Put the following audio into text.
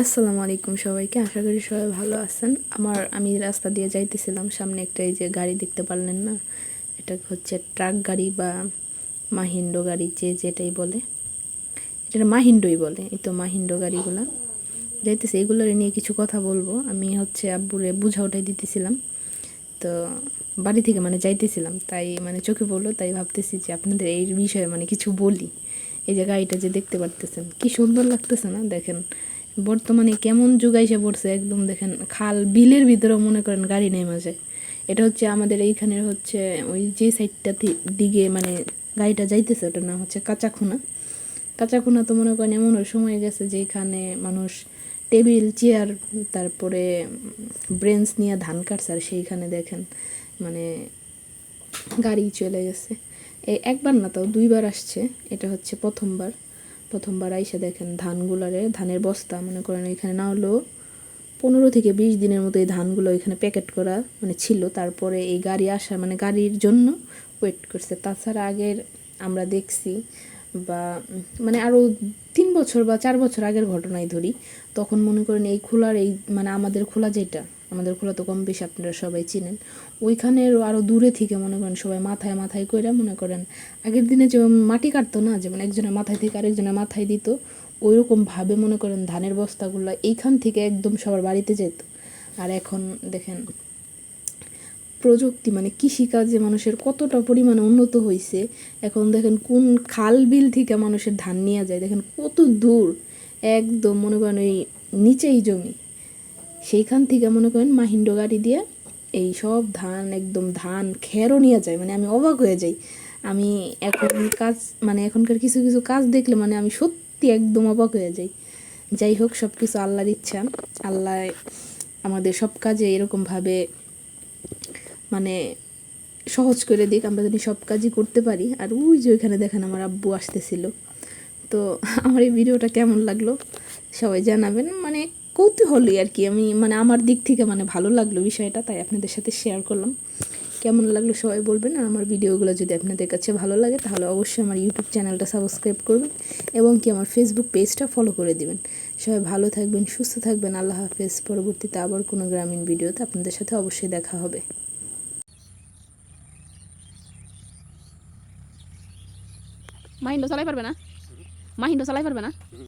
আসসালামু আলাইকুম সবাইকে। আশা করি সবাই ভালো আছেন। আমার, আমি রাস্তা দিয়ে যাইতেছিলাম। সামনে একটা এই যে গাড়ি দেখতে পারলেন না? এটা হচ্ছে ট্রাক গাড়ি বা মাহিন্দ্র গাড়ি, যে যেটাই বলে। এটা মাহিন্দ্রই বলে, এই তো মাহিন্দ্র গাড়িগুলা। যাইতেছে, এগুলোর নিয়ে কিছু কথা বলব। আমি হচ্ছে আব্বুরে বুঝা ওঠাই দিতেছিলাম। তো বাড়ি থেকে মানে যাইতেছিলাম, তাই মানে চোখে পড়ল, তাই ভাবতেছি যে আপনাদের এই বিষয়ে মানে কিছু বলি। এই যে গাড়িটা যে দেখতে পারতেছেন, কি সুন্দর লাগতেছে না? দেখেন বর্তমানে কেমন যুগ এসে পড়ছে একদম দেখেন, খাল বিলের ভিতরেও মনে করেন গাড়ি নেই মাঝে। এটা হচ্ছে আমাদের এইখানের হচ্ছে ওই যে সাইডটা দিকে মানে গাড়িটা যাইতেছে, ওটার নাম হচ্ছে কাঁচাখুনা। কাঁচাখুনা তো মনে করেন এমন সময় গেছে যে এখানে মানুষ টেবিল, চেয়ার, তারপরে ব্রেঞ্চ নিয়ে ধান কাটছে আর সেইখানে দেখেন মানে গাড়ি চলে গেছে। একবার না তাও দুইবার আসছে, এটা হচ্ছে প্রথমবার। প্রথমবার আইসা দেখেন ধানগুলারে, ধানের বস্তা, মনে করেন এখানে না হলেও পনেরো থেকে বিশ দিনের মতো এই ধানগুলো এখানে প্যাকেট করা মানে ছিল। তারপরে এই গাড়ি আসা মানে গাড়ির জন্য ওয়েট করছে। তাছাড়া আগের আমরা দেখছি বা মানে আরও তিন বছর বা চার বছর আগের ঘটনাই ধরি। তখন মনে করেন এই খোলার এই মানে আমাদের খোলা যেটা আমাদের খোলা তো কম বেশি আপনারা সবাই চিনেন। ওইখানের আরও দূরে থেকে মনে করেন সবাই মাথায় মাথায় করে মনে করেন, আগের দিনে যে মাটি কাটতো না, যেমন একজনের মাথায় থেকে আরেকজনের মাথায় দিত ওইরকমভাবে মনে করেন ধানের বস্তাগুলো এইখান থেকে একদম সবার বাড়িতে যেত। আর এখন দেখেন, প্রযুক্তি মানে কৃষিকাজে মানুষের কতটা পরিমাণে উন্নত হয়েছে এখন দেখেন কোন খাল বিল থেকে মানুষের ধান নিয়ে যায়, দেখেন কত দূর। একদম মনে করেন ওই নিচেই জমি। সেইখান থেকে মনে করেন মাহিন্দ্র গাড়ি দিয়ে এই সব ধান, একদম ধান খেরও নিয়ে যায়। মানে আমি অবাক হয়ে যাই। আমি এখন কাজ মানে এখনকার কিছু কিছু কাজ দেখলে মানে আমি সত্যি একদম অবাক হয়ে যাই। যাই হোক সব কিছু আল্লাহর ইচ্ছা। আল্লাহ আমাদের সব কাজে এরকমভাবে মানে সহজ করে দিক। আমরা যদি সব কাজই করতে পারি। আর ওই যে ওইখানে দেখেন আমার আব্বু আসতেছিল। তো আমার এই ভিডিওটা কেমন লাগল? সবাই জানাবেন। মানে কৌতূহলই আর কি। আমি মানে আমার দিক থেকে মানে ভালো লাগল বিষয়টা, তাই আপনাদের সাথে শেয়ার করলাম। কেমন লাগল সবাই বলবেন, আর আমার ভিডিওগুলো যদি আপনাদের কাছে ভালো লাগে, তাহলে অবশ্যই আমার ইউটিউব চ্যানেলটা সাবস্ক্রাইব করবেন এবং কি আমার ফেসবুক পেজটা ফলো করে দিবেন। সবাই ভালো থাকবেন, সুস্থ থাকবেন, আল্লাহ হাফেজ। পরবর্তীতে আবার কোনো গ্রামীণ ভিডিওতে আপনাদের সাথে অবশ্যই দেখা হবে। মাহিন্দ্র চালাই পারবে না? মাহিন্দ্র চালাই পারবে না?